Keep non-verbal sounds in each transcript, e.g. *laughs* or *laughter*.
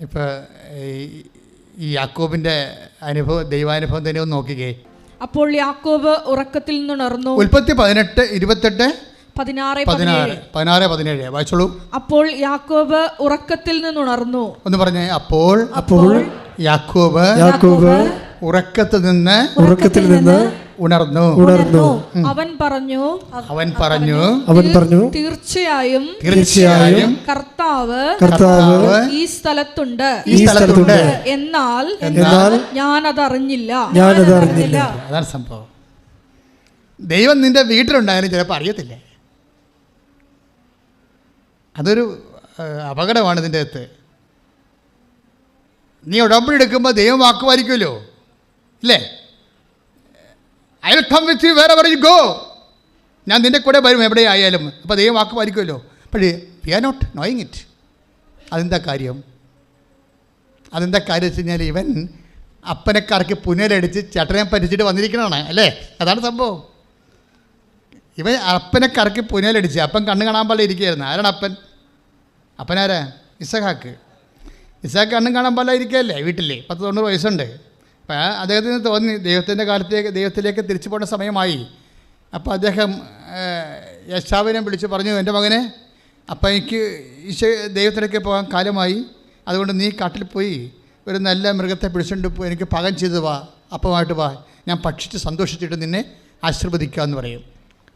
ഇപ്പോൾ ഈ യാക്കോബിന്റെ അനുഭവം ദൈവാനുഭവം തന്നെ ഒന്ന് നോക്കിക്കേ. അപ്പോൾ യാക്കോബ് ഉറക്കത്തിൽ നിന്നുണർന്നു. ഉൽപ്പത്തി പതിനെട്ട് ഇരുപത്തെട്ട് പതിനാറ് പതിനാറ് പതിനേഴ്. പതിനാറ് പതിനേഴ്. വായിച്ചോളൂ. അപ്പോൾ യാക്കോബ് ഉറക്കത്തിൽ നിന്നുണർന്നു. ഒന്ന് പറഞ്ഞേ അപ്പോൾ അപ്പോൾ യാക്കോബ് യാക്കോബ് ഉറക്കത്തിൽ നിന്ന് ഉറക്കത്തിൽ നിന്ന് ഉണർന്നു. ഉണർന്നു. അവൻ പറഞ്ഞു അവൻ പറഞ്ഞു അവൻ പറഞ്ഞു തീർച്ചയായും തീർച്ചയായും കർത്താവ് കർത്താവ് ഈ സ്ഥലത്തുണ്ട്. ഈ സ്ഥലത്തുണ്ട്. എന്നാൽ എന്നാൽ ഞാൻ അതറിഞ്ഞില്ല ഞാനത് അറിഞ്ഞില്ല അതാണ് സംഭവം. ദൈവം നിന്റെ വീട്ടിലുണ്ടായാലും ചിലപ്പോൾ അറിയത്തില്ല? അതൊരു അപകടമാണ് ഇതിന്റെ അകത്ത്. നീ ഉടമ്പടി എടുക്കുമ്പോൾ ദൈവം വാക്കുമായിരിക്കുമല്ലോ ഇല്ലേ? I will come with you wherever you go ഞാൻ നിന്റെ കൂടെ വരും എവിടെ ആയാലും അപ്പോൾ അതേ വാക്ക് പാലിക്കുമല്ലോ. പക്ഷേ we are not knowing it അതെന്താ കാര്യം? അതെന്താ കാര്യം വെച്ച് കഴിഞ്ഞാൽ ഇവൻ അപ്പനക്കാർക്ക് പുനരടിച്ച് ചേട്ടനെ പരിച്ചിട്ട് വന്നിരിക്കണതാണ് അല്ലേ? അതാണ് സംഭവം. ഇവൻ അപ്പനെ കറക്കി പുനലടിച്ച് അപ്പൻ കണ്ണ് കാണാൻ പാടില്ല ഇരിക്കുകയായിരുന്നു. ആരാണ് അപ്പൻ? അപ്പനാരാ? ഇസഹാക്ക്. ഇസഹാക്ക് കണ്ണും കാണാൻ പാടില്ല ഇരിക്കുകയല്ലേ? വീട്ടിൽ പത്ത് തൊണ്ണൂറ് വയസ്സുണ്ട്. അപ്പം അദ്ദേഹത്തിന് തോന്നി ദൈവത്തിന്റെ കാലത്തേക്ക് ദൈവത്തിലേക്ക് തിരിച്ചു പോകേണ്ട സമയമായി. അപ്പോൾ അദ്ദേഹം യശാവിനെ വിളിച്ച് പറഞ്ഞു എന്റെ മകനെ അപ്പം എനിക്ക് ഈശ ദൈവത്തിലേക്ക് പോകാൻ കാലമായി. അതുകൊണ്ട് നീ കാട്ടിൽ പോയി ഒരു നല്ല മൃഗത്തെ പിടിച്ചുകൊണ്ട് പോയി എനിക്ക് പാകം ചെയ്ത് വാ അപ്പമായിട്ട് വാ. ഞാൻ ഭക്ഷിച്ച് സന്തോഷിച്ചിട്ട് നിന്നെ ആശീർവദിക്കുക എന്ന് പറയും.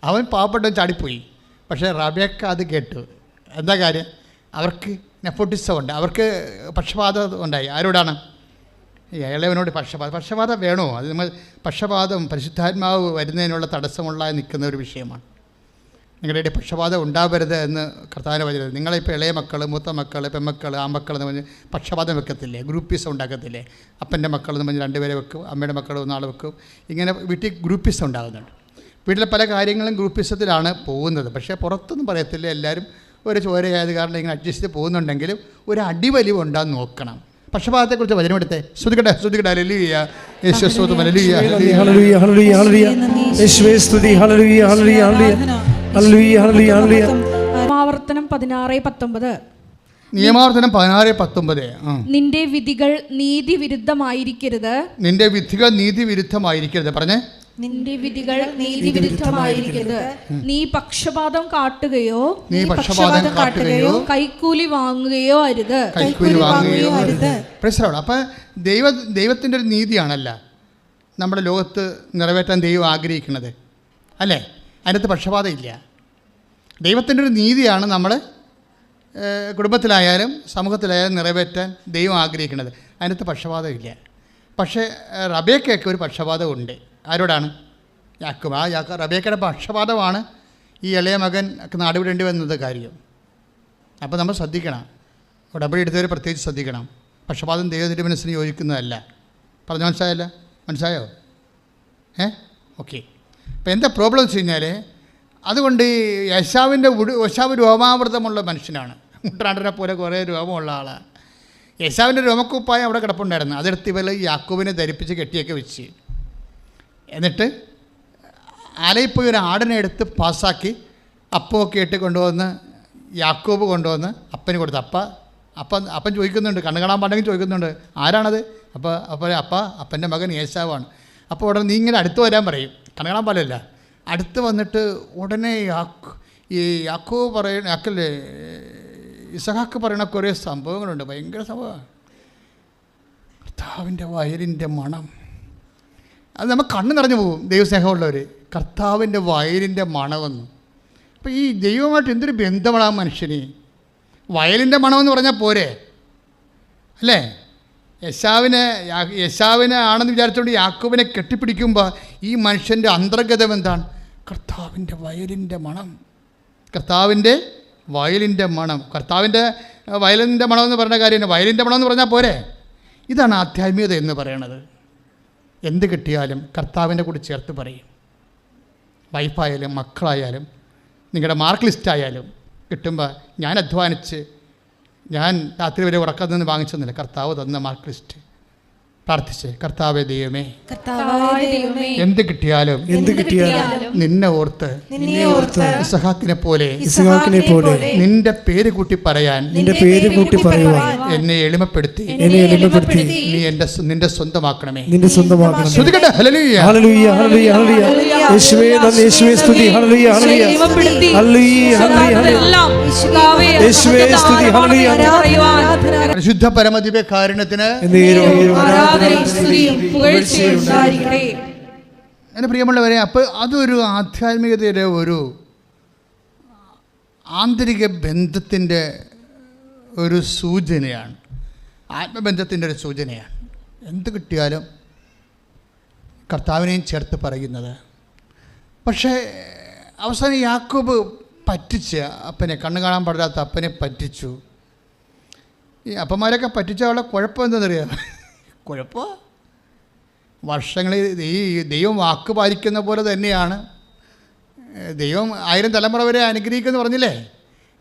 അവൻ പാവപ്പെട്ടവൻ ചാടിപ്പോയി. പക്ഷേ റബേക്ക അത് കേട്ടു. എന്താ കാര്യം? അവർക്ക് നെപ്പോട്ടിസം ഉണ്ട്. അവർക്ക് പക്ഷപാതം ഉണ്ടായി. ആരോടാണ്? ഇളയവനോട് പക്ഷപാതം പക്ഷപാതം വേണോ? അത് നമ്മൾ പക്ഷപാതം പരിശുദ്ധാത്മാവ് വരുന്നതിനുള്ള തടസ്സമുള്ള നിൽക്കുന്ന ഒരു വിഷയമാണ്. നിങ്ങളുടെ പക്ഷപാതം ഉണ്ടാവരുത് എന്ന് കർത്താവിനെ പറഞ്ഞത് നിങ്ങളിപ്പോൾ ഇളയ മക്കൾ മൂത്ത മക്കൾ പെമ്മക്കൾ ആമക്കൾ എന്ന് പറഞ്ഞ് പക്ഷപാതം വെക്കത്തില്ലേ? ഗ്രൂപ്പിസം ഉണ്ടാക്കത്തില്ലേ? അപ്പന്റെ മക്കൾ എന്ന് പറഞ്ഞ് രണ്ടുപേരെ വെക്കും അമ്മയുടെ മക്കൾ ഒന്നാൾ വെക്കും. ഇങ്ങനെ വീട്ടിൽ ഗ്രൂപ്പിസം ഉണ്ടാകുന്നുണ്ട്. വീട്ടിലെ പല കാര്യങ്ങളും ഗ്രൂപ്പിസത്തിലാണ് പോകുന്നത്. പക്ഷേ പുറത്തൊന്നും പറയത്തില്ല. എല്ലാവരും ഒരു ചോരയായത് കാരണം ഇങ്ങനെ അഡ്ജസ്റ്റ് പോകുന്നുണ്ടെങ്കിലും ഒരു അടിവലിവ് ഉണ്ടാകാൻ നോക്കണം. പക്ഷപാതത്തെക്കുറിച്ച് വചനമെടുത്തേ ശ്രുതിക്കട്ടെ? ശ്രുതിക്കട്ടെ. അലലിയ അലലിയ ഹല്ലേലൂയ. ഹല്ലേലൂയ. ഹല്ലേലൂയ. യേശുവേ സ്തുതി ഹല്ലേലൂയ ഹല്ലേലൂയ ഹല്ലേലൂയ. ഹല്ലേലൂയ ഹല്ലേലൂയ ഹല്ലേലൂയ. ആവർത്തനം പതിനാറ് പത്തൊമ്പത്. നിയമാവർത്തനം പതിനാറ് പത്തൊമ്പത്. നിന്റെ വിധികൾ നീതി വിരുദ്ധമായിരിക്കരുത് നിന്റെ വിധികൾ നീതി വിരുദ്ധമായിരിക്കരുത് പറഞ്ഞേ. നിന്റെ വിധികൾ നീതിവിരുദ്ധമായിരിക്കരുത്. നീ പക്ഷപാതം കാട്ടുകയോ നീ പക്ഷപാതം കാട്ടുകയോ കൈക്കൂലി വാങ്ങുകയോ അരുത്. കൈക്കൂലി വാങ്ങുകയോ അരുത്. പ്രശ്നമാണ് അപ്പം ദൈവ ദൈവത്തിന്റെ ഒരു നീതിയാണല്ല നമ്മുടെ ലോകത്ത് നിറവേറ്റാൻ ദൈവം ആഗ്രഹിക്കുന്നത്. അല്ലേ? അതിനകത്ത് പക്ഷപാതമില്ല. ദൈവത്തിന്റെ ഒരു നീതിയാണ് നമ്മൾ കുടുംബത്തിലായാലും സമൂഹത്തിലായാലും നിറവേറ്റാൻ ദൈവം ആഗ്രഹിക്കുന്നത്. അതിനകത്ത് പക്ഷപാതമില്ല. പക്ഷേ റബേക്കൊക്കെ ഒരു പക്ഷപാതം ഉണ്ട് ആരോടാണ്? യാക്കും ആ യാക്ക റബേക്കയുടെ പക്ഷപാതമാണ് ഈ ഇളയ മകൻ നാടുവിടേണ്ടി വന്നത് കാര്യം. അപ്പോൾ നമ്മൾ ശ്രദ്ധിക്കണം. ഉടമ്പടി എടുത്തവർ പ്രത്യേകിച്ച് ശ്രദ്ധിക്കണം. പക്ഷപാതം ദൈവത്തിന്റെ മനസ്സിന് യോജിക്കുന്നതല്ല. പറഞ്ഞു മനസ്സിലായല്ല? മനസ്സിലായോ? ഏ? ഓക്കെ. അപ്പോൾ എന്താ പ്രോബ്ലം വെച്ച് കഴിഞ്ഞാൽ അതുകൊണ്ട് യശാവിന്റെ ഉടു യശാവ് രോമാവൃതമുള്ള മനുഷ്യനാണ്. മുട്ടാണ്ടനെ പോലെ കുറേ രോമമുള്ള ആളാണ് യശാവിന്റെ രോമക്കുപ്പായം അവിടെ കിടപ്പുണ്ടായിരുന്നു. അതെടുത്ത് ഇവർ യാക്കോബിനെ ധരിപ്പിച്ച് കെട്ടിയൊക്കെ വെച്ച്. എന്നിട്ട് ആലയിപ്പോയി പോയി ഒരു ആടിനെ എടുത്ത് പാസ്സാക്കി അപ്പമൊക്കെ ഇട്ട് കൊണ്ടുവന്ന് യാക്കോബ് കൊണ്ടുവന്ന് അപ്പന് കൊടുത്തു. അപ്പ അപ്പ അപ്പൻ ചോദിക്കുന്നുണ്ട് കണ്ണു കാണാൻ പാടെങ്കിൽ ചോദിക്കുന്നുണ്ട് ആരാണത്? അപ്പോൾ അപ്പോൾ അപ്പ അപ്പന്റെ മകൻ യേശാവാണ് അപ്പോൾ ഉടനെ നീ ഇങ്ങനെ അടുത്ത് വരാൻ പറയും. കണ്ണു കാണാൻ പാടില്ല അടുത്ത് വന്നിട്ട് ഉടനെ ഈ യാക്കോബ് പറയണ യാക്കല്ലേ ഇസഹാക്ക് പറയുന്ന കുറേ സംഭവങ്ങളുണ്ട്. ഭയങ്കര സംഭവമാണ്. കർത്താവിന്റെ വയലിന്റെ മണം. അത് നമ്മൾ കണ്ണ് നിറഞ്ഞു പോകും ദൈവസ്നേഹമുള്ളവർ കർത്താവിന്റെ വയലിന്റെ മണമെന്ന്. അപ്പോൾ ഈ ദൈവമായിട്ട് എന്തൊരു ബന്ധമാണ് ആ മനുഷ്യന്? വയലിന്റെ മണമെന്ന് പറഞ്ഞാൽ പോരെ? അല്ലേ? യശാവിനെ യശാവിനെ ആണെന്ന് വിചാരിച്ചുകൊണ്ട് യാക്കോബിനെ കെട്ടിപ്പിടിക്കുമ്പോൾ ഈ മനുഷ്യന്റെ അന്തർഗതം എന്താണ്? കർത്താവിന്റെ വയലിന്റെ മണം. കർത്താവിന്റെ വയലിന്റെ മണം. കർത്താവിന്റെ വയലിന്റെ മണം എന്ന് പറഞ്ഞ കാര്യമാണ് വയലിന്റെ മണം എന്ന് പറഞ്ഞാൽ പോരെ? ഇതാണ് ആധ്യാത്മികത എന്ന് പറയണത്. എന്ത് കിട്ടിയാലും കർത്താവിന്റെ കൂടി ചേർത്ത് പറയും. വൈഫായാലും മക്കളായാലും നിങ്ങളുടെ മാർക്ക് ലിസ്റ്റ് ആയാലും കിട്ടുമ്പോൾ ഞാൻ അധ്വാനിച്ച് ഞാൻ രാത്രി വരെ ഉറക്കം നിന്ന് വാങ്ങിച്ചെന്നില്ല കർത്താവ് തന്ന മാർക്ക് ലിസ്റ്റ്. പ്രാർത്ഥിച്ച്. കർത്താവെ ദൈവമേ എന്ത് കിട്ടിയാലും എന്ത് കിട്ടിയാലും നിന്നെ ഓർത്ത് നിന്നെ ഓർത്ത് ഇസഹാക്കിനെ പോലെ ഇസഹാക്കിനെ പോലെ നിന്റെ പേര് കൂട്ടി പറയാൻ നിന്റെ പേര് കൂട്ടി പറയുവാൻ എന്നെ എളിമപ്പെടുത്തി എന്നെ എളിമപ്പെടുത്തി നീ എന്റെ നിന്റെ സ്വന്തമാക്കണമേ. നിന്റെ സ്വന്തമാക്കണം ശ്രുതികട്ടെ ഹല്ലേലൂയ. ഹല്ലേലൂയ ഹല്ലേലൂയ ഹല്ലേലൂയ. യേശുവേ നന്ദി യേശുവേ സ്തുതി യേശുവേ സ്തുതി, ഹല്ലേലൂയ. പരിശുദ്ധ പരമദിവ്യ കാരുണ്യത്തിന് എന്റെ പ്രിയമുള്ളവരെ അപ്പോൾ അതൊരു ആധ്യാത്മികതയുടെ ഒരു ആന്തരിക ബന്ധത്തിന്റെ ഒരു സൂചനയാണ്. ആത്മബന്ധത്തിന്റെ ഒരു സൂചനയാണ്. എന്ത് കിട്ടിയാലും കർത്താവിനെയും ചേർത്ത് പറയുന്നത് പക്ഷേ അവസാനം യാക്കോബ് പറ്റിച്ച് അപ്പനെ കണ്ണു കാണാൻ പാടില്ലാത്ത അപ്പനെ പറ്റിച്ചു. ഈ അപ്പന്മാരൊക്കെ പറ്റിച്ച അവളെ കുഴപ്പം എന്താണെന്നറിയാം? കുഴപ്പം? വർഷങ്ങളിൽ ഈ ദൈവം വാക്ക് പാലിക്കുന്ന പോലെ തന്നെയാണ്. ദൈവം ആയിരം തലമുറ വരെ അനുഗ്രഹിക്കുമെന്ന് പറഞ്ഞില്ലേ?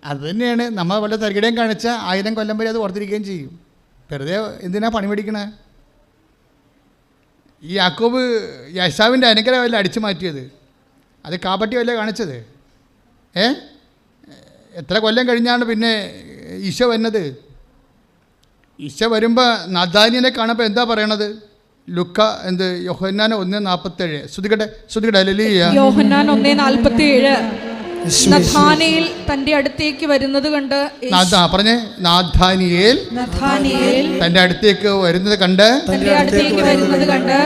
അത് തന്നെയാണ്. നമ്മൾ വല്ല തരികിടയും കാണിച്ച ആയിരം കൊല്ലം വരെ അത് ഓർത്തിരിക്കുകയും ചെയ്യും. വെറുതെ എന്തിനാ പണി മേടിക്കണേ? ഈ യാക്കോബ് യശാവിന്റെ അനുഗ്രഹമല്ല അടിച്ചു മാറ്റിയത്? അത് കാപ്പട്ടിയല്ലേ കാണിച്ചത്? ഏ? എത്ര കൊല്ലം കഴിഞ്ഞാണ് പിന്നെ ഈശോ വന്നത്? ഈശോ വരുമ്പോൾ നദാനിയനെ കാണുമ്പോൾ എന്താ പറയണത്? ലുക്ക എന്ത്? യോഹന്നാൻ ഒന്ന് നാൽപ്പത്തേഴ് ശ്രുതികട്ടെ? ശ്രുതികട്ടെ അല്ലേ യോഹന്നാൻ ഒന്ന് നാൽപ്പത്തി ഏഴ് നഥാനയിൽ തന്റെ അടുത്തേക്ക് വരുന്നത് കണ്ട് പറഞ്ഞേ നാഥാനിയേൽ നഥാനിയേൽ തന്റെ അടുത്തേക്ക് വരുന്നത് കണ്ട് തന്റെ അടുത്തേക്ക് വരുന്നത് കണ്ട്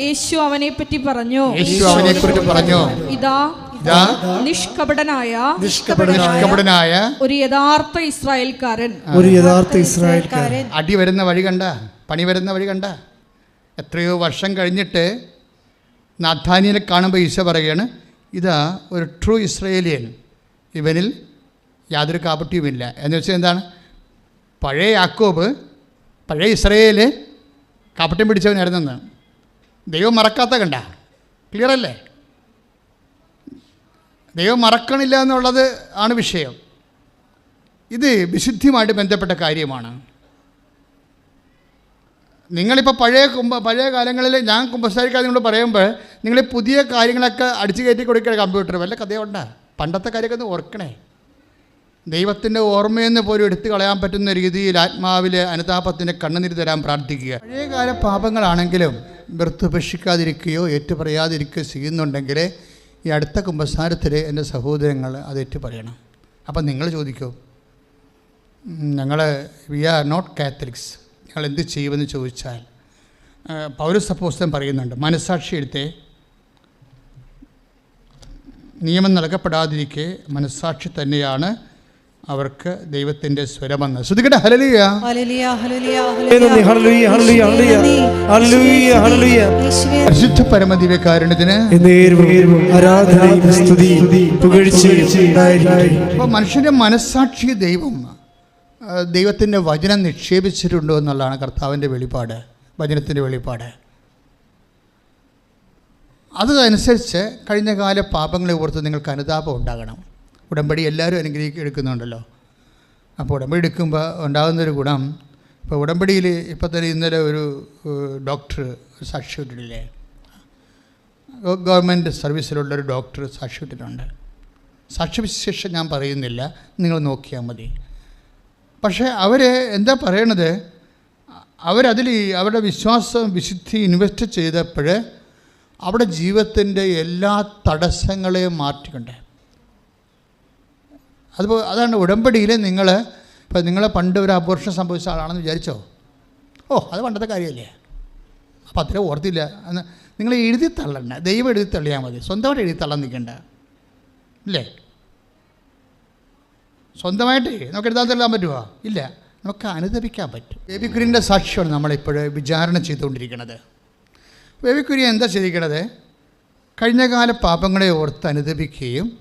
യേശു അവനെ പറ്റി പറഞ്ഞു. യേശു അവനെക്കുറിച്ച് പറഞ്ഞു. ഇതാ ഇതാ നിഷ്കപടനായ നിഷ്കപടനായ ഒരു യഥാർത്ഥ ഇസ്രായേൽക്കാരൻ. ഒരു യഥാർത്ഥ ഇസ്രായേൽക്കാരൻ. അടി വരുന്ന വഴി കണ്ട പണി വരുന്ന വഴി കണ്ട. എത്രയോ വർഷം കഴിഞ്ഞിട്ട് നാഥാനിയനെ കാണുമ്പോൾ ഈശോ പറയുകയാണ് ഇതാ ഒരു ട്രൂ ഇസ്രയേലിയൻ. ഇവനിൽ യാതൊരു കാപട്യവുമില്ല എന്ന് വെച്ചാൽ എന്താണ്? പഴയ യാക്കോബ് പഴയ ഇസ്രയേൽ കാപട്യം പിടിച്ചവനായിരുന്നെന്ന്. ദൈവം മറക്കാത്ത കണ്ട. ക്ലിയർ അല്ലേ? ദൈവം മറക്കണില്ല എന്നുള്ളത് ആണ് വിഷയം. ഇത് വിശുദ്ധിയുമായിട്ട് ബന്ധപ്പെട്ട കാര്യമാണ്. നിങ്ങളിപ്പോൾ പഴയ കുംഭ പഴയ കാലങ്ങളിൽ ഞാൻ കുമ്പസാരിക്കാതെ നിങ്ങളോട് പറയുമ്പോൾ നിങ്ങൾ പുതിയ കാര്യങ്ങളൊക്കെ അടിച്ചു കയറ്റി കൊടുക്കുക കമ്പ്യൂട്ടർ വല്ല കഥയുണ്ട? പണ്ടത്തെ കാര്യമൊക്കെ ഒന്ന് ഓർക്കണേ. ദൈവത്തിന്റെ ഓർമ്മയെന്ന് പോലും എടുത്തു കളയാൻ പറ്റുന്ന രീതിയിൽ ആത്മാവിലെ അനുതാപത്തിന്റെ കണ്ണുനീര് തരാൻ പ്രാർത്ഥിക്കുക. പഴയകാല പാപങ്ങളാണെങ്കിലും വെറുത്തുപേക്ഷിക്കാതിരിക്കുകയോ ഏറ്റുപറയാതിരിക്കുകയോ ചെയ്യുന്നുണ്ടെങ്കിൽ ഈ അടുത്ത കുമ്പസാരത്തിൽ എന്റെ സഹോദരങ്ങൾ അത് ഏറ്റുപറയണം അപ്പം നിങ്ങൾ ചോദിക്കൂ. ഞങ്ങൾ വി ആർ നോട്ട് കാത്തലിക്സ് ഞങ്ങൾ എന്ത് ചെയ്യുമെന്ന് ചോദിച്ചാൽ പൗരസപ്പോസ്തം പറയുന്നുണ്ട് മനസാക്ഷി എടുത്തേ. നിയമം നൽകപ്പെടാതിരിക്കെ മനസാക്ഷി തന്നെയാണ് അവർക്ക് ദൈവത്തിന്റെ സ്വരമെന്ന്. ശ്രദ്ധിക്കട്ടെ ഹലലിയ ഹല്ലേലൂയ, ഹല്ലേലൂയ, നന്ദി ഹല്ലേലൂയ ഹല്ലേലൂയ ഹല്ലേലൂയ ഹല്ലേലൂയ ഹല്ലേലൂയ. യേശുവേ, പരിശുദ്ധ പരമദിവ്യകാരുണ്യത്തിന് മനുഷ്യന്റെ മനസ്സാക്ഷി ദൈവം ദൈവത്തിന്റെ വചനം നിക്ഷേപിച്ചിട്ടുണ്ടോ എന്നുള്ളതാണ് കർത്താവിന്റെ വെളിപ്പാട് വചനത്തിന്റെ വെളിപ്പാട്. അതനുസരിച്ച് കഴിഞ്ഞ കാല പാപങ്ങളെ ഓർത്ത് നിങ്ങൾക്ക് അനുതാപം ഉണ്ടാകണം. ഉടമ്പടി എല്ലാവരും അനുഗ്രഹിക്കുക എടുക്കുന്നുണ്ടല്ലോ. അപ്പോൾ ഉടമ്പടി എടുക്കുമ്പോൾ ഉണ്ടാകുന്നൊരു ഗുണം ഇപ്പോൾ ഉടമ്പടിയിൽ ഇപ്പോൾ തന്നെ ഇന്നലെ ഒരു ഡോക്ടർ സാക്ഷി ഇട്ടിട്ടില്ലേ ഗവൺമെന്റ് സർവീസിലുള്ളൊരു ഡോക്ടർ സാക്ഷി ഇട്ടിട്ടുണ്ട് സാക്ഷ്യവിശേഷം ഞാൻ പറയുന്നില്ല നിങ്ങൾ നോക്കിയാൽ മതി. പക്ഷേ അവർ എന്താ പറയണത്? അവരതിൽ അവരുടെ വിശ്വാസം വിശുദ്ധി ഇൻവെസ്റ്റ് ചെയ്തപ്പോൾ അവിടെ ജീവിതത്തിന്റെ എല്ലാ തടസ്സങ്ങളെയും മാറ്റിക്കൊണ്ട്. അതുപോലെ അതാണ് ഉടമ്പടിയിൽ നിങ്ങൾ ഇപ്പോൾ നിങ്ങളെ പണ്ട് ഒരു അബോർഷൻ സംഭവിച്ച ആളാണെന്ന് വിചാരിച്ചോ? ഓ അത് പണ്ടത്തെ കാര്യമല്ലേ അപ്പോൾ അത്രയും ഓർത്തില്ല. എന്ന് നിങ്ങൾ എഴുതി തള്ളണ്ട. ദൈവം എഴുതി തള്ളിയാൽ മതി. സ്വന്തമായിട്ട് എഴുതി തള്ളാൻ നിൽക്കണ്ട ഇല്ലേ? സ്വന്തമായിട്ട് നമുക്ക് എഴുതാൻ തള്ളാൻ പറ്റുമോ? ഇല്ല. നമുക്ക് അനുദപിക്കാൻ പറ്റും. ബേബി കുര്യന്റെ സാക്ഷ്യമാണ് നമ്മളിപ്പോൾ വിചാരണ ചെയ്തുകൊണ്ടിരിക്കുന്നത്. ബേബി കുര്യൻ എന്താ ചെയ്തിരിക്കണത്? കഴിഞ്ഞകാല പാപങ്ങളെ ഓർത്ത് അനുദപിക്കുകയും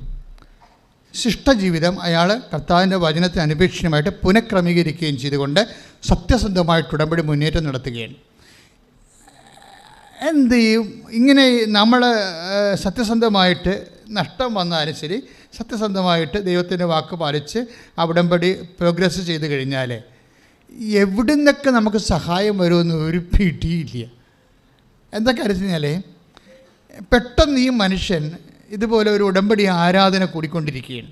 ശിഷ്ടജീവിതം അയാൾ കർത്താവിന്റെ വചനത്തിന് അനുപേക്ഷണമായിട്ട് പുനഃക്രമീകരിക്കുകയും ചെയ്തുകൊണ്ട് സത്യസന്ധമായിട്ട് ഉടമ്പടി മുന്നേറ്റം നടത്തുകയാണ്. എന്ത് ചെയ്യും? ഇങ്ങനെ നമ്മൾ സത്യസന്ധമായിട്ട് നഷ്ടം വന്നാലും ശരി സത്യസന്ധമായിട്ട് ദൈവത്തിന്റെ വാക്ക് പാലിച്ച് അവിടംപടി പ്രോഗ്രസ് ചെയ്ത് കഴിഞ്ഞാൽ എവിടെ നിന്നൊക്കെ നമുക്ക് സഹായം വരുമെന്ന് ഒരു പിടിയില്ല. എന്താ കാര്യം പെട്ടെന്ന് ഈ മനുഷ്യൻ ഇതുപോലെ ഒരു ഉടമ്പടി ആരാധന കൂടിക്കൊണ്ടിരിക്കുകയാണ്.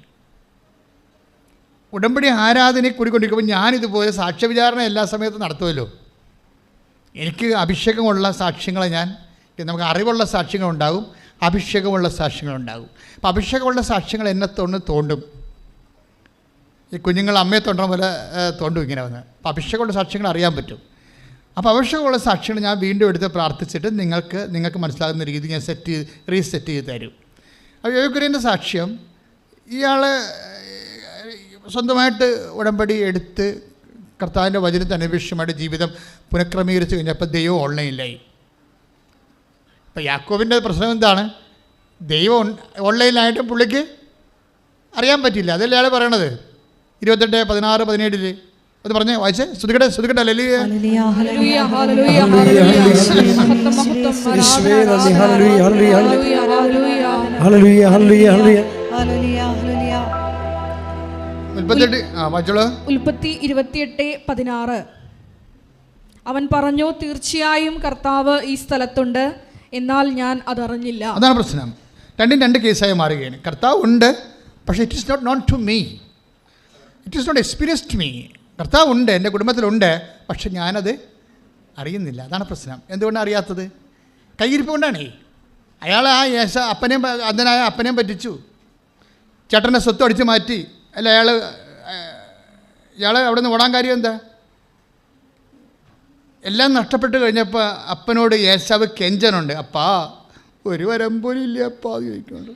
ഉടമ്പടി ആരാധന കൂടിക്കൊണ്ടിരിക്കുമ്പോൾ ഞാനിതുപോലെ സാക്ഷ്യവിചാരണ എല്ലാ സമയത്തും നടത്തുമല്ലോ. എനിക്ക് അഭിഷേകമുള്ള സാക്ഷ്യങ്ങളെ ഞാൻ നമുക്ക് അറിവുള്ള സാക്ഷ്യങ്ങളുണ്ടാകും. അഭിഷേകമുള്ള സാക്ഷ്യങ്ങളുണ്ടാകും. അപ്പോൾ അഭിഷേകമുള്ള സാക്ഷ്യങ്ങൾ എന്നെ തൊണ്ട് തോണ്ടും. ഈ കുഞ്ഞുങ്ങൾ അമ്മയെ തൊണ്ട പോലെ തോണ്ടും ഇങ്ങനെ വന്ന്. അപ്പോൾ അഭിഷേകമുള്ള സാക്ഷ്യങ്ങൾ അറിയാൻ പറ്റും. അപ്പോൾ അഭിഷേകമുള്ള സാക്ഷ്യങ്ങൾ ഞാൻ വീണ്ടും എടുത്ത് പ്രാർത്ഥിച്ചിട്ട് നിങ്ങൾക്ക് നിങ്ങൾക്ക് മനസ്സിലാകുന്ന രീതി ഞാൻ സെറ്റ് ചെയ്ത് റീസെറ്റ് ചെയ്ത് തരും. അപ്പോൾ യോഗുരന്റെ സാക്ഷ്യം ഇയാൾ സ്വന്തമായിട്ട് ഉടമ്പടി എടുത്ത് കർത്താവിന്റെ വചനത്തിന് അനുപേക്ഷമായിട്ട് ജീവിതം പുനഃക്രമീകരിച്ച് കഴിഞ്ഞപ്പോൾ ദൈവം ഓൺലൈനിലായി. ഇപ്പോൾ യാക്കോബിന്റെ പ്രശ്നം എന്താണ്? ദൈവം ഓൺ- ഓൺലൈനിലായിട്ട് പുള്ളിക്ക് അറിയാൻ പറ്റില്ല. അതല്ലേ അയാൾ പറയണത്? ഇരുപത്തെട്ട് പതിനാറ് പതിനേഴിൽ. അത് പറഞ്ഞേ വായിച്ചേ? ശ്രുതികട്ടെ ശ്രുതികട്ടെ ഉൽപ്പത്തി ഇരുപത്തിയെട്ട് പതിനാറ്. അവൻ പറഞ്ഞു തീർച്ചയായും കർത്താവ് ഈ സ്ഥലത്തുണ്ട്. എന്നാൽ ഞാൻ അതറിഞ്ഞില്ല. അതാണ് പ്രശ്നം. രണ്ടും രണ്ട് കേസായി മാറുകയാണ്. കർത്താവ് ഉണ്ട് പക്ഷേ it is not known to me it is not experience to me കർത്താവ് ഉണ്ട് എന്റെ കുടുംബത്തിലുണ്ട് പക്ഷെ ഞാനത് അറിയുന്നില്ല. അതാണ് പ്രശ്നം. എന്തുകൊണ്ടാണ് അറിയാത്തത്? കയ്യിരിപ്പ് കൊണ്ടാണേ അയാൾ ആ യേശ അപ്പനെയും അതിനായ അപ്പനെയും പറ്റിച്ചു. ചേട്ടന്റെ സ്വത്ത് അടിച്ചു മാറ്റി. അല്ല അയാൾ ഇയാൾ അവിടെ നിന്ന് ഓടാൻ കാര്യം എന്താ? എല്ലാം നഷ്ടപ്പെട്ട് കഴിഞ്ഞപ്പോൾ അപ്പനോട് യേശാവ് കെഞ്ചനുണ്ട് അപ്പാ ഒരു വരം പോലും ഇല്ല അപ്പാ ചോദിക്കുന്നുണ്ട്.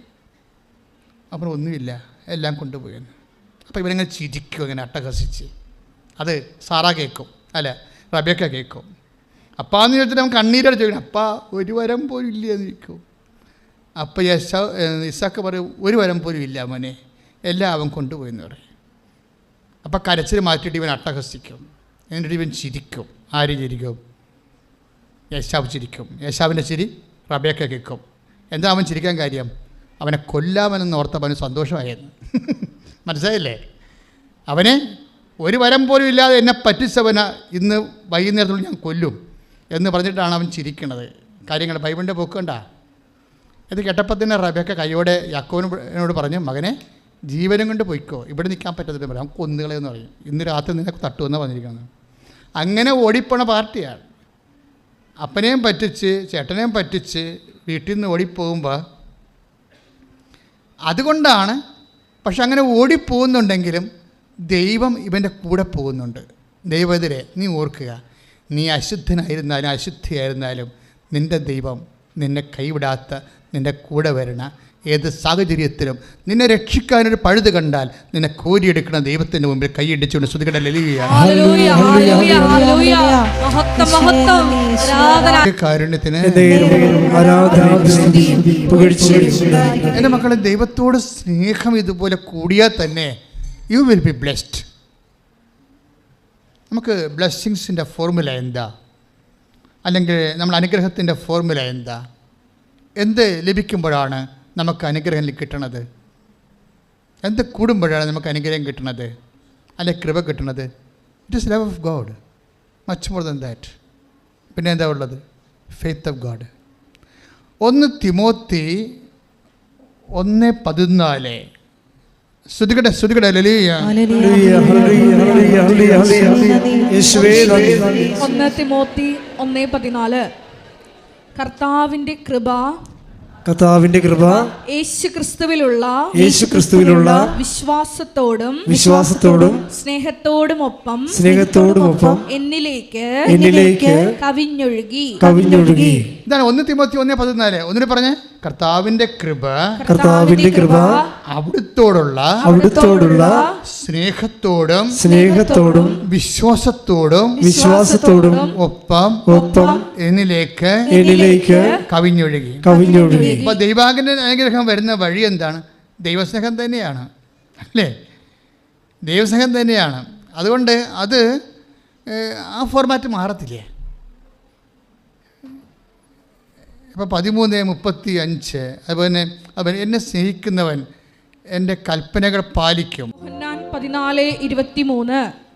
അപ്പം ഒന്നുമില്ല എല്ലാം കൊണ്ടുപോയെന്ന്. അപ്പോൾ ഇവനങ്ങനെ ചിരിക്കും ഇങ്ങനെ അട്ടഹസിച്ച്. അത് സാറാ കേൾക്കും അല്ല? റബേക്ക കേൾക്കും അപ്പാ എന്ന് ചോദിച്ചിട്ട് അവൻ കണ്ണീരോട് ചോദിക്കണം അപ്പാ ഒരു വരം പോലും ഇല്ല എന്ന് ചോദിക്കും. അപ്പം യേശാവ് ഇസാക്ക് പറയും ഒരു വരം പോലും ഇല്ല മോനെ എല്ലാം അവൻ കൊണ്ടുപോയെന്ന് പറയും. അപ്പം കരച്ചിൽ മാറ്റിയിട്ട് ഇവൻ അട്ടഹസിക്കും. എന്നിട്ട് ഇവൻ ചിരിക്കും. ആര് ചിരിക്കും? യേശാവ് ചിരിക്കും. യേശാവിന്റെ ചിരി റബേക്ക കേൾക്കും. എന്താ അവൻ ചിരിക്കാൻ കാര്യം? അവനെ കൊല്ലാമെന്ന് ഓർത്തപ്പോൾ അവന് സന്തോഷമായിരുന്നു. *laughs* മനസ്സിലായില്ലേ? അവനെ ഒരു വരം പോലും ഇല്ലാതെ എന്നെ പറ്റിച്ചവന ഇന്ന് വൈകുന്നേരത്തോളം ഞാൻ കൊല്ലും എന്ന് പറഞ്ഞിട്ടാണ് അവൻ ചിരിക്കണത്. കാര്യങ്ങൾ ബൈബിളിന്റെ പോക്കണ്ട കണ്ടാ? ഇത് കേട്ടപ്പോൾ തന്നെ റബേക്ക കൈയോടെ യാക്കോവിനോട് പറഞ്ഞു മകനെ ജീവനും കൊണ്ട് പൊയ്ക്കോ. ഇവിടെ നിൽക്കാൻ പറ്റത്തില്ല പറയാം കൊന്നുകളെന്ന് പറയും ഇന്ന് രാത്രി നിന്നെ തട്ടുമെന്ന് പറഞ്ഞിരിക്കുന്നത്. അങ്ങനെ ഓടിപ്പോണ പാർട്ടിയാണ്. അപ്പനെയും പറ്റിച്ച് ചേട്ടനെയും പറ്റിച്ച് വീട്ടിൽ നിന്ന് ഓടിപ്പോകുമ്പോൾ അതുകൊണ്ടാണ് പക്ഷെ അങ്ങനെ ഓടിപ്പോകുന്നുണ്ടെങ്കിലും ദൈവം ഇവന്റെ കൂടെ പോകുന്നുണ്ട്. ദൈവത്തിരെ നീ ഓർക്കുക. നീ അശുദ്ധനായിരുന്നാലും അശുദ്ധിയായിരുന്നാലും നിന്റെ ദൈവം നിന്നെ കൈവിടാത്ത നിന്റെ കൂടെ വരണ ഏത് സാഹചര്യത്തിലും നിന്നെ രക്ഷിക്കാനൊരു പഴുത് കണ്ടാൽ നിന്നെ കോരിയെടുക്കുന്ന ദൈവത്തിന്റെ മുമ്പിൽ കൈയിടിച്ചുകൊണ്ട് ശ്രുതികട ലലിയ ഹല്ലേലൂയ, ഹല്ലേലൂയ, ഹല്ലേലൂയ. മഹത്വം മഹത്വം. ആരാധന. കാരുണ്യത്തിന് എന്റെ മക്കളെ ദൈവത്തോട് സ്നേഹം ഇതുപോലെ കൂടിയാൽ തന്നെ യു വിൽ ബി ബ്ലെസ്ഡ് നമുക്ക് ബ്ലെസ്സിങ്സിന്റെ ഫോർമുല എന്താ? അല്ലെങ്കിൽ നമ്മൾ അനുഗ്രഹത്തിന്റെ ഫോർമുല എന്താ? എന്ത് ലഭിക്കുമ്പോഴാണ് നമുക്ക് അനുഗ്രഹം കിട്ടണത്? എന്ത് കൂടുമ്പോഴാണ് നമുക്ക് അനുഗ്രഹം കിട്ടണത്? അല്ലെ കൃപ കിട്ടണത്? It is love of God much more than that പിന്നെ എന്താ ഉള്ളത്? ഫെയ്ത്ത് ഓഫ് ഗോഡ് ഒന്ന് തിമോത്തി ഒന്ന് പതിനാല്. ശ്രുതികട ശ്രുതികട. ഹല്ലേലൂയ ഹല്ലേലൂയ ഹല്ലേലൂയ ഹല്ലേലൂയ യേശുവേ നന്ദി. ഒന്ന് തിമോത്തി ഒന്നേ പതിനാല്. കർത്താവിന്റെ കൃപ കർത്താവിന്റെ കൃപ യേശു ക്രിസ്തുവിലുള്ള യേശു ക്രിസ്തുവിലുള്ള വിശ്വാസത്തോടും വിശ്വാസത്തോടും സ്നേഹത്തോടുമൊപ്പം സ്നേഹത്തോടുമൊപ്പം എന്നിലേക്ക് എന്നിലേക്ക് കവിഞ്ഞൊഴുകി. കവിഞ്ഞൊഴുകി. ഇതാണ് ഒന്ന് തിമോത്തി ഒന്നേ പതിനാല്. ഒന്നിന് പറഞ്ഞേ. കർത്താവിന്റെ കൃപ കർത്താവിന്റെ കൃപ അവിടുത്തോടുള്ള അവിടുത്തോടുള്ള സ്നേഹത്തോടും സ്നേഹത്തോടും വിശ്വാസത്തോടും വിശ്വാസത്തോടും ഒപ്പം ഒപ്പം എന്നിലേക്ക് എന്നിലേക്ക് കവിഞ്ഞൊഴുകി. കവിഞ്ഞൊഴുകി. അപ്പൊ ദൈവാഗന്റെ അനുഗ്രഹം വരുന്ന വഴി എന്താണ്? ദൈവസ്നേഹം തന്നെയാണ്. അല്ലേ? ദൈവസ്നേഹം തന്നെയാണ്. അതുകൊണ്ട് അത് ആ ഫോർമാറ്റ് മാറത്തില്ലേ? ഇപ്പോൾ പതിമൂന്ന് മുപ്പത്തി അഞ്ച് അതുപോലെ അവൻ എന്നെ സ്നേഹിക്കുന്നവൻ എന്റെ കൽപ്പനകൾ പാലിക്കും. പതിനാല് ഇരുപത്തിമൂന്ന്. യോഹന്നാൻ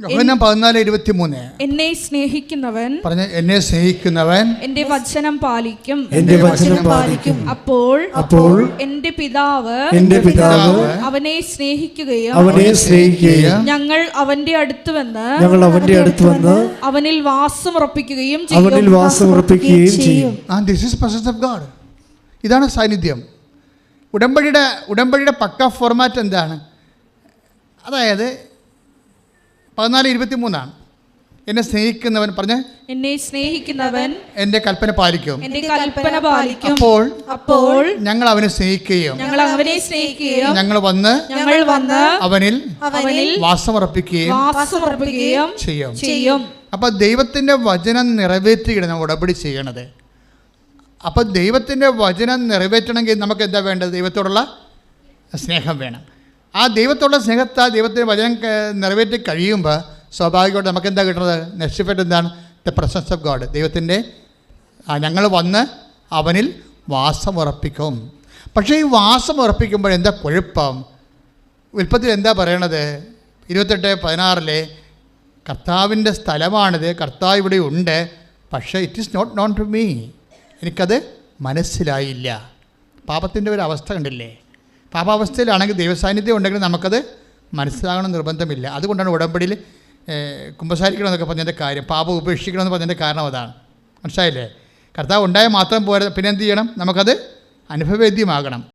പതിനാല് ഇരുപത്തി മൂന്ന് എന്നെ സ്നേഹിക്കുന്നവൻ പറഞ്ഞ എന്നെ സ്നേഹിക്കുന്നവൻ എന്റെ വചനം പാലിക്കും. എന്റെ വചനം പാലിക്കും. അപ്പോൾ അപ്പോൾ എന്റെ പിതാവ് എന്റെ പിതാവ് അവനെ സ്നേഹിക്കുകയും അവനെ സ്നേഹിക്കുകയും ഞങ്ങൾ അവന്റെ അടുത്ത് വന്ന് ഞങ്ങൾ അവന്റെ അടുത്ത് വന്ന് അവനിൽ വാസം ഉറപ്പിക്കുകയും ചെയ്യും. അവനിൽ വാസം ഉറപ്പിക്കുകയും ചെയ്യും. ആ this is presence of God ഇതാണ് സാന്നിധ്യം. ഉടമ്പടിയുടെ ഉടമ്പടിയുടെ പക്ക ഫോർമാറ്റ് എന്താണ്? അതായത് പതിനാല് ഇരുപത്തി മൂന്നാണ് എന്നെ സ്നേഹിക്കുന്നവൻ പറഞ്ഞ് എന്നെ സ്നേഹിക്കുന്നവൻ എന്റെ കൽപ്പന പാലിക്കും. എന്റെ കൽപ്പന പാലിക്കും. അപ്പോൾ അപ്പോൾ ഞങ്ങൾ അവനെ സ്നേഹിക്കുകയും ഞങ്ങൾ അവനെ സ്നേഹിക്കുകയും ഞങ്ങൾ വന്ന് ഞങ്ങൾ വന്ന് അവനിൽ അവനിൽ വാസമർപ്പിക്കുകയും വാസമർപ്പിക്കുകയും ചെയ്യും. ചെയ്യും. അപ്പോൾ ദൈവത്തിന്റെ വചനം നിറവേറ്റുകയാണ് നമ്മൾ ഉടപടി ചെയ്യണത്. അപ്പോൾ ദൈവത്തിന്റെ വചനം നിറവേറ്റണമെങ്കിൽ നമുക്ക് എന്താ വേണ്ടത്? ദൈവത്തോടുള്ള സ്നേഹം വേണം. ആ ദൈവത്തോടുള്ള സ്നേഹത്തെ ദൈവത്തിന് വചനം നിറവേറ്റി കഴിയുമ്പോൾ സ്വാഭാവികമായിട്ട് നമുക്ക് എന്താ കിട്ടുന്നത്? നെക്സ്റ്റ് എന്താണ്? ദ പ്രസൻസ് ഓഫ് ഗോഡ് ദൈവത്തിന്റെ ഞങ്ങൾ വന്ന് അവനിൽ വാസം ഉറപ്പിക്കും. പക്ഷേ ഈ വാസം ഉറപ്പിക്കുമ്പോൾ എന്താ കുഴപ്പം? ഉൽപ്പത്തിൽ എന്താ പറയണത്? ഇരുപത്തെട്ട് പതിനാറിലെ കർത്താവിന്റെ സ്ഥലമാണിത്. കർത്താവ് ഇവിടെ ഉണ്ട്. പക്ഷേ it is not known to me എനിക്കത് മനസ്സിലായില്ല. പാപത്തിന്റെ ഒരു അവസ്ഥ കണ്ടില്ലേ? പാപാവസ്ഥയിലാണെങ്കിൽ ദൈവസാന്നിധ്യം ഉണ്ടെങ്കിൽ നമുക്കത് മനസ്സിലാകണം നിർബന്ധമില്ല. അതുകൊണ്ടാണ് ഉടമ്പടിയിൽ കുമ്പസാരിക്കണം എന്നൊക്കെ പറഞ്ഞതിന്റെ കാര്യം പാപം ഉപേക്ഷിക്കണമെന്ന് പറഞ്ഞതിന്റെ കാരണം അതാണ്. മനസ്സിലായില്ലേ? കർത്താവ് ഉണ്ടായാൽ മാത്രം പോരാ പിന്നെ എന്ത് ചെയ്യണം? നമുക്കത് അനുഭവവേദ്യമാകണം.